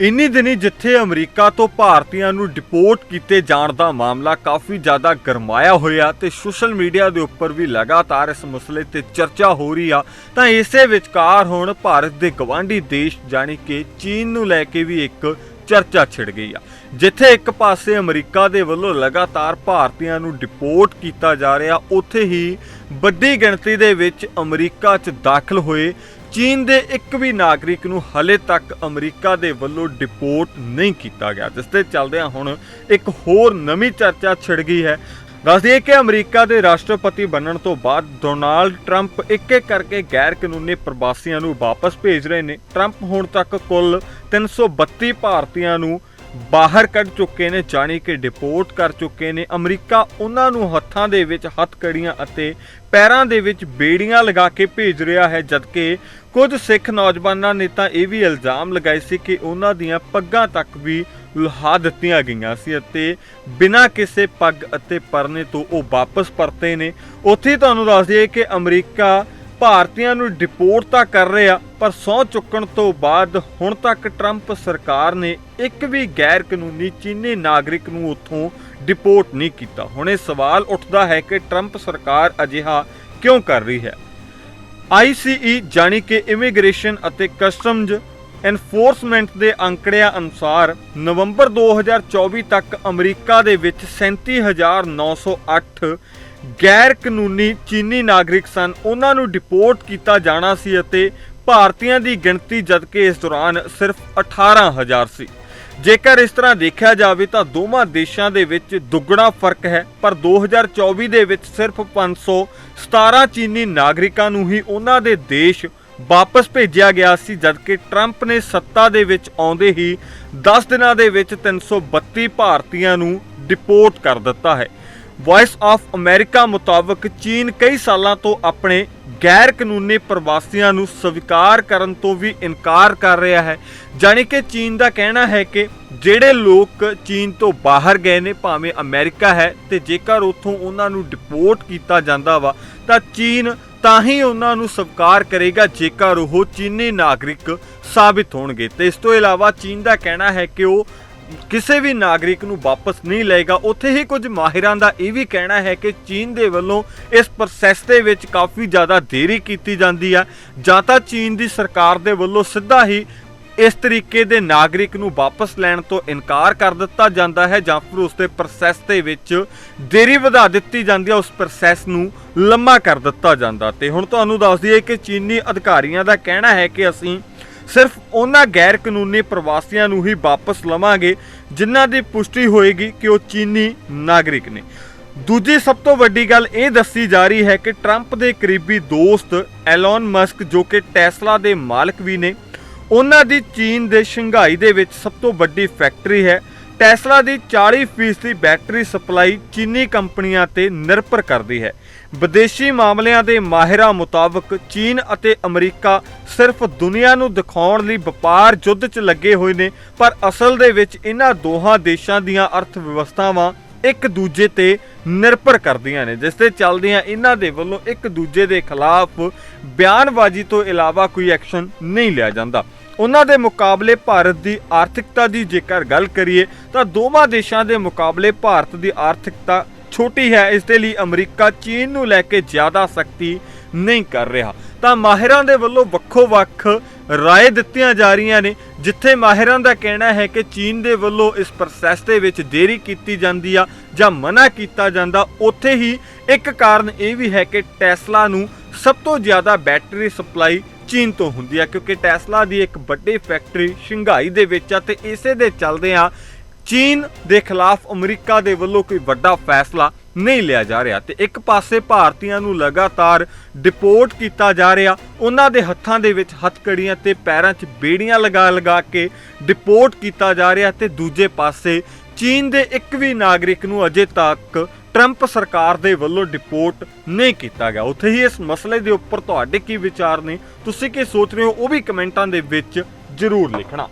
ਇੰਨੀ ਦਿਨੀ ਜਿੱਥੇ ਅਮਰੀਕਾ ਤੋਂ ਭਾਰਤੀਆਂ ਨੂੰ ਡਿਪੋਰਟ ਕੀਤੇ ਜਾਣ ਦਾ ਮਾਮਲਾ ਕਾਫੀ ਜ਼ਿਆਦਾ ਗਰਮਾਇਆ ਹੋਇਆ ਤੇ ਸੋਸ਼ਲ ਮੀਡੀਆ ਦੇ ਉੱਪਰ ਵੀ ਲਗਾਤਾਰ ਇਸ ਮਸਲੇ ਤੇ ਚਰਚਾ ਹੋ ਰਹੀ ਆ, ਤਾਂ ਇਸੇ ਵਿਚਕਾਰ ਹੁਣ ਭਾਰਤ ਦੇ ਗਵਾਂਢੀ ਦੇਸ਼ ਜਾਣੀ ਕਿ ਚੀਨ ਨੂੰ ਲੈ ਕੇ ਵੀ ਇੱਕ ਚਰਚਾ ਛਿੜ ਗਈ ਆ। ਜਿੱਥੇ ਇੱਕ ਪਾਸੇ ਅਮਰੀਕਾ ਦੇ ਵੱਲੋਂ ਲਗਾਤਾਰ ਭਾਰਤੀਆਂ ਨੂੰ ਡਿਪੋਰਟ ਕੀਤਾ ਜਾ ਰਿਹਾ, ਉੱਥੇ ਹੀ ਵੱਡੀ ਗਿਣਤੀ ਦੇ ਵਿੱਚ ਅਮਰੀਕਾ 'ਚ ਦਾਖਲ ਹੋਏ ਚੀਨ ਦੇ ਇੱਕ ਵੀ ਨਾਗਰਿਕ ਨੂੰ ਹਲੇ ਤੱਕ ਅਮਰੀਕਾ ਦੇ ਵੱਲੋਂ ਡਿਪੋਰਟ ਨਹੀਂ ਕੀਤਾ ਗਿਆ, ਜਿਸ ਦੇ ਚੱਲਦਿਆਂ ਹੁਣ ਇੱਕ ਹੋਰ ਨਵੀਂ ਚਰਚਾ ਛਿੜ ਗਈ ਹੈ। ਦੱਸ ਕਿ ਅਮਰੀਕਾ ਦੇ ਰਾਸ਼ਟਰਪਤੀ ਬਣਨ ਤੋਂ ਬਾਅਦ ਡੋਨਾਲਡ ਟਰੰਪ ਇੱਕ ਇੱਕ ਕਰਕੇ ਗੈਰ ਕਾਨੂੰਨੀ ਪ੍ਰਵਾਸੀਆਂ ਨੂੰ ਵਾਪਸ ਭੇਜ ਰਹੇ ਨੇ। ਟਰੰਪ ਹੁਣ ਤੱਕ ਕੁੱਲ 332 ਭਾਰਤੀਆਂ ਨੂੰ ਬਾਹਰ ਕੱਢ ਚੁੱਕੇ ਨੇ, ਜਾਣੀ ਕਿ ਡਿਪੋਰਟ ਕਰ ਚੁੱਕੇ ਨੇ। ਅਮਰੀਕਾ ਉਹਨਾਂ ਨੂੰ ਹੱਥਾਂ ਦੇ ਵਿੱਚ ਹੱਥਕੜੀਆਂ ਅਤੇ ਪੈਰਾਂ ਦੇ ਵਿੱਚ ਬੇੜੀਆਂ ਲਗਾ ਕੇ ਭੇਜ ਰਿਹਾ ਹੈ, ਜਦਕਿ ਕੁਝ ਸਿੱਖ ਨੌਜਵਾਨਾਂ ਨੇ ਤਾਂ ਇਹ ਵੀ ਇਲਜ਼ਾਮ ਲਗਾਏ ਸੀ ਕਿ ਉਹਨਾਂ ਦੀਆਂ ਪੱਗਾਂ ਤੱਕ ਵੀ ਲੁਹਾ ਦਿੱਤੀਆਂ ਗਈਆਂ ਸੀ ਅਤੇ ਬਿਨਾਂ ਕਿਸੇ ਪੱਗ ਅਤੇ ਪਰਨੇ ਤੋਂ ਉਹ ਵਾਪਸ ਪਰਤੇ ਨੇ। ਉੱਥੇ ਤੁਹਾਨੂੰ ਦੱਸ ਦਈਏ ਕਿ ਅਮਰੀਕਾ ਭਾਰਤੀਆਂ ਨੂੰ ਡਿਪੋਰਟ ਤਾਂ ਕਰ ਰਿਹਾ ਪਰ ਸਹੁੰ ਚੁੱਕਣ ਤੋਂ ਬਾਅਦ ਹੁਣ ਤੱਕ ਟਰੰਪ ਸਰਕਾਰ ਨੇ ਇੱਕ ਵੀ ਗੈਰ ਕਾਨੂੰਨੀ ਚੀਨੀ ਨਾਗਰਿਕ ਨੂੰ ਉੱਥੋਂ ਡਿਪੋਰਟ ਨਹੀਂ ਕੀਤਾ। ਹੁਣ ਇਹ ਸਵਾਲ ਉੱਠਦਾ ਹੈ ਕਿ ਟਰੰਪ ਸਰਕਾਰ ਅਜਿਹਾ ਕਿਉਂ ਕਰ ਰਹੀ ਹੈ? ICE ਜਾਣੀ ਕਿ ਇਮੀਗ੍ਰੇਸ਼ਨ ਅਤੇ ਕਸਟਮਜ਼ ਐਨਫੋਰਸਮੈਂਟ ਦੇ ਅੰਕੜਿਆਂ ਅਨੁਸਾਰ ਨਵੰਬਰ 2024 ਤੱਕ ਅਮਰੀਕਾ ਦੇ ਵਿੱਚ 37908 ਗੈਰ ਕਾਨੂੰਨੀ ਚੀਨੀ ਨਾਗਰਿਕ ਸਨ। ਉਹਨਾਂ ਨੂੰ ਡਿਪੋਰਟ ਕੀਤਾ ਜਾਣਾ ਸੀ ਅਤੇ ਭਾਰਤੀਆਂ ਦੀ ਗਿਣਤੀ ਜਦਕਿ ਇਸ ਦੌਰਾਨ ਸਿਰਫ 18000 ਸੀ। ਜੇਕਰ ਇਸ ਤਰ੍ਹਾਂ ਦੇਖਿਆ ਜਾਵੇ ਤਾਂ ਦੋਵਾਂ ਦੇਸ਼ਾਂ ਦੇ ਵਿੱਚ ਦੁੱਗਣਾ ਫ਼ਰਕ ਹੈ, ਪਰ 2024 ਦੇ ਵਿੱਚ ਸਿਰਫ 517 ਚੀਨੀ ਨਾਗਰਿਕਾਂ ਨੂੰ ਹੀ ਉਹਨਾਂ ਦੇ ਦੇਸ਼ ਵਾਪਸ ਭੇਜਿਆ ਗਿਆ ਸੀ, ਜਦਕਿ ਟਰੰਪ ਨੇ ਸੱਤਾ ਦੇ ਵਿੱਚ ਆਉਂਦੇ ਹੀ 10 ਦਿਨਾਂ ਦੇ ਵਿੱਚ 332 ਭਾਰਤੀਆਂ ਨੂੰ ਡਿਪੋਰਟ ਕਰ ਦਿੱਤਾ ਹੈ। ਵਾਇਸ ਆਫ ਅਮਰੀਕਾ ਮੁਤਾਬਕ ਚੀਨ ਕਈ ਸਾਲਾਂ ਤੋਂ ਆਪਣੇ ਗੈਰ ਕਾਨੂੰਨੀ ਪ੍ਰਵਾਸੀਆਂ ਨੂੰ ਸਵੀਕਾਰ ਕਰਨ ਤੋਂ ਵੀ ਇਨਕਾਰ ਕਰ ਰਿਹਾ ਹੈ। ਜਾਣੀ ਕਿ ਚੀਨ ਦਾ ਕਹਿਣਾ ਹੈ ਕਿ ਜਿਹੜੇ ਲੋਕ ਚੀਨ ਤੋਂ ਬਾਹਰ ਗਏ ਨੇ, ਭਾਵੇਂ ਅਮਰੀਕਾ ਹੈ ਤੇ ਜੇਕਰ ਉੱਥੋਂ ਉਹਨਾਂ ਨੂੰ ਡਿਪੋਰਟ ਕੀਤਾ ਜਾਂਦਾ ਵਾ, ਤਾਂ ਚੀਨ ਤਾਂ ਹੀ ਉਹਨਾਂ ਨੂੰ ਸਵੀਕਾਰ ਕਰੇਗਾ ਜੇਕਰ ਉਹ ਚੀਨੀ ਨਾਗਰਿਕ ਸਾਬਿਤ ਹੋਣਗੇ। ਤੇ ਇਸ ਤੋਂ ਇਲਾਵਾ ਚੀਨ ਦਾ ਕਹਿਣਾ ਹੈ ਕਿ ਉਹ ਕਿਸੇ ਵੀ ਨਾਗਰਿਕ ਨੂੰ ਵਾਪਸ ਨਹੀਂ ਲਏਗਾ। ਉੱਥੇ ਹੀ ਕੁਝ ਮਾਹਿਰਾਂ ਦਾ ਇਹ ਵੀ ਕਹਿਣਾ ਹੈ ਕਿ ਚੀਨ ਦੇ ਵੱਲੋਂ ਇਸ ਪ੍ਰੋਸੈਸ ਦੇ ਵਿੱਚ ਕਾਫੀ ਜ਼ਿਆਦਾ ਦੇਰੀ ਕੀਤੀ ਜਾਂਦੀ ਆ। ਜਾਂ ਤਾਂ ਚੀਨ ਦੀ ਸਰਕਾਰ ਦੇ ਵੱਲੋਂ ਸਿੱਧਾ ਹੀ ਇਸ ਤਰੀਕੇ ਦੇ ਨਾਗਰਿਕ ਨੂੰ ਵਾਪਸ ਲੈਣ ਤੋਂ ਇਨਕਾਰ ਕਰ ਦਿੱਤਾ ਜਾਂਦਾ ਹੈ ਜਾਂ ਫਿਰ ਉਸ ਦੇ ਪ੍ਰੋਸੈਸ ਦੇ ਵਿੱਚ ਦੇਰੀ ਵਧਾ ਦਿੱਤੀ ਜਾਂਦੀ ਹੈ ਉਸ ਪ੍ਰੋਸੈਸ ਨੂੰ ਲੰਮਾ ਕਰ ਦਿੱਤਾ ਜਾਂਦਾ। ਤੇ ਹੁਣ ਤੁਹਾਨੂੰ ਦੱਸ ਦਈਏ ਕਿ ਚੀਨੀ ਅਧਿਕਾਰੀਆਂ ਦਾ ਕਹਿਣਾ ਹੈ ਕਿ ਅਸੀਂ ਸਿਰਫ ਉਹਨਾਂ ਗੈਰ ਕਾਨੂੰਨੀ ਪ੍ਰਵਾਸੀਆਂ ਨੂੰ ਹੀ ਵਾਪਸ ਲਵਾਂਗੇ, ਜਿਨ੍ਹਾਂ ਦੀ ਪੁਸ਼ਟੀ ਹੋਏਗੀ ਕਿ ਉਹ ਚੀਨੀ ਨਾਗਰਿਕ ਨੇ। ਦੂਜੀ ਸਭ ਤੋਂ ਵੱਡੀ ਗੱਲ ਇਹ ਦੱਸੀ ਜਾ ਰਹੀ ਹੈ ਕਿ ਟਰੰਪ ਦੇ ਕਰੀਬੀ ਦੋਸਤ ਐਲਨ ਮਸਕ, ਜੋ ਕਿ ਟੈਸਲਾ ਦੇ ਮਾਲਕ ਵੀ ਨੇ, ਉਹਨਾਂ ਦੀ ਚੀਨ ਦੇ ਸ਼ੰਘਾਈ ਦੇ ਵਿੱਚ ਸਭ ਤੋਂ ਵੱਡੀ ਫੈਕਟਰੀ ਹੈ। ਟੈਸਲਾ ਦੀ 40% ਬੈਟਰੀ ਸਪਲਾਈ ਚੀਨੀ ਕੰਪਨੀਆਂ ਤੇ ਨਿਰਭਰ ਕਰਦੀ ਹੈ। ਵਿਦੇਸ਼ੀ ਮਾਮਲਿਆਂ ਦੇ ਮਾਹਿਰਾਂ ਮੁਤਾਬਕ ਚੀਨ ਅਤੇ ਅਮਰੀਕਾ ਸਿਰਫ ਦੁਨੀਆ ਨੂੰ ਦਿਖਾਉਣ ਲਈ ਵਪਾਰ ਯੁੱਧ 'ਚ ਲੱਗੇ ਹੋਏ ਨੇ, ਪਰ ਅਸਲ ਦੇ ਵਿੱਚ ਇਹਨਾਂ ਦੋਹਾਂ ਦੇਸ਼ਾਂ ਦੀਆਂ ਅਰਥ ਵਿਵਸਥਾਵਾਂ ਇੱਕ ਦੂਜੇ ਤੇ ਨਿਰਭਰ ਕਰਦੀਆਂ ਨੇ, ਜਿਸ ਤੇ ਚੱਲਦੀਆਂ ਇਹਨਾਂ ਦੇ ਵੱਲੋਂ ਇੱਕ ਦੂਜੇ ਦੇ ਖਿਲਾਫ ਬਿਆਨਬਾਜ਼ੀ ਤੋਂ ਇਲਾਵਾ ਕੋਈ ਐਕਸ਼ਨ ਨਹੀਂ ਲਿਆ ਜਾਂਦਾ। ਉਹਨਾਂ ਦੇ ਮੁਕਾਬਲੇ ਭਾਰਤ ਦੀ ਆਰਥਿਕਤਾ ਦੀ ਜੇਕਰ ਗੱਲ ਕਰੀਏ, ਤਾਂ ਦੋਵਾਂ ਦੇਸ਼ਾਂ ਦੇ ਮੁਕਾਬਲੇ ਭਾਰਤ ਦੀ ਆਰਥਿਕਤਾ ਛੋਟੀ ਹੈ। ਇਸ ਦੇ ਲਈ ਅਮਰੀਕਾ ਚੀਨ ਨੂੰ ਲੈ ਕੇ ਜ਼ਿਆਦਾ ਸਖਤੀ ਨਹੀਂ ਕਰ ਰਿਹਾ। ਤਾਂ ਮਾਹਿਰਾਂ ਦੇ ਵੱਲੋਂ ਵੱਖੋ-ਵੱਖ ਰਾਏ ਦਿੱਤੀਆਂ ਜਾ ਰਹੀਆਂ ਨੇ, ਜਿੱਥੇ ਮਾਹਿਰਾਂ ਦਾ ਕਹਿਣਾ ਹੈ ਕਿ ਚੀਨ ਦੇ ਵੱਲੋਂ ਇਸ ਪ੍ਰੋਸੈਸ ਦੇ ਵਿੱਚ ਦੇਰੀ ਕੀਤੀ ਜਾਂਦੀ ਆ ਜਾਂ ਮਨਾ ਕੀਤਾ ਜਾਂਦਾ, ਉੱਥੇ ਹੀ ਇੱਕ ਕਾਰਨ ਇਹ ਵੀ ਹੈ ਕਿ ਟੈਸਲਾ ਨੂੰ ਸਭ ਤੋਂ ਜ਼ਿਆਦਾ ਬੈਟਰੀ ਸਪਲਾਈ ਚੀਨ ਤੋਂ ਹੁੰਦੀ ਆ, ਕਿਉਂਕਿ ਟੈਸਲਾ ਦੀ ਇੱਕ ਵੱਡੀ ਫੈਕਟਰੀ ਸ਼ੰਘਾਈ ਦੇ ਵਿੱਚ ਆ ਤੇ ਇਸੇ ਦੇ ਚੱਲਦੇ ਆ ਚੀਨ ਦੇ ਖਿਲਾਫ ਅਮਰੀਕਾ ਦੇ ਵੱਲੋਂ ਕੋਈ ਵੱਡਾ ਫੈਸਲਾ ਨਹੀਂ ਲਿਆ ਜਾ ਰਿਹਾ ਤੇ ਇੱਕ ਪਾਸੇ ਭਾਰਤੀਆਂ ਨੂੰ ਲਗਾਤਾਰ ਡਿਪੋਰਟ ਕੀਤਾ ਜਾ ਰਿਹਾ, ਉਹਨਾਂ ਦੇ ਹੱਥਾਂ ਦੇ ਵਿੱਚ ਹੱਥਕੜੀਆਂ ਤੇ ਪੈਰਾਂ 'ਚ ਬੇੜੀਆਂ ਲਗਾ ਲਗਾ ਕੇ ਡਿਪੋਰਟ ਕੀਤਾ ਜਾ ਰਿਹਾ ਤੇ ਦੂਜੇ ਪਾਸੇ ਚੀਨ ਦੇ ਇੱਕ ਵੀ ਨਾਗਰਿਕ ਨੂੰ ਅਜੇ ਤੱਕ ਟਰੰਪ ਸਰਕਾਰ ਦੇ ਵੱਲੋਂ ਡਿਪੋਰਟ ਨਹੀਂ ਕੀਤਾ ਗਿਆ। ਉੱਥੇ ਹੀ ਇਸ ਮਸਲੇ ਦੇ ਉੱਪਰ ਤੁਹਾਡੇ ਕੀ ਵਿਚਾਰ ਨੇ? ਤੁਸੀਂ ਕੀ ਸੋਚ ਰਹੇ ਹੋ? ਉਹ ਵੀ ਕਮੈਂਟਾਂ ਦੇ ਵਿੱਚ ਜ਼ਰੂਰ ਲਿਖਣਾ।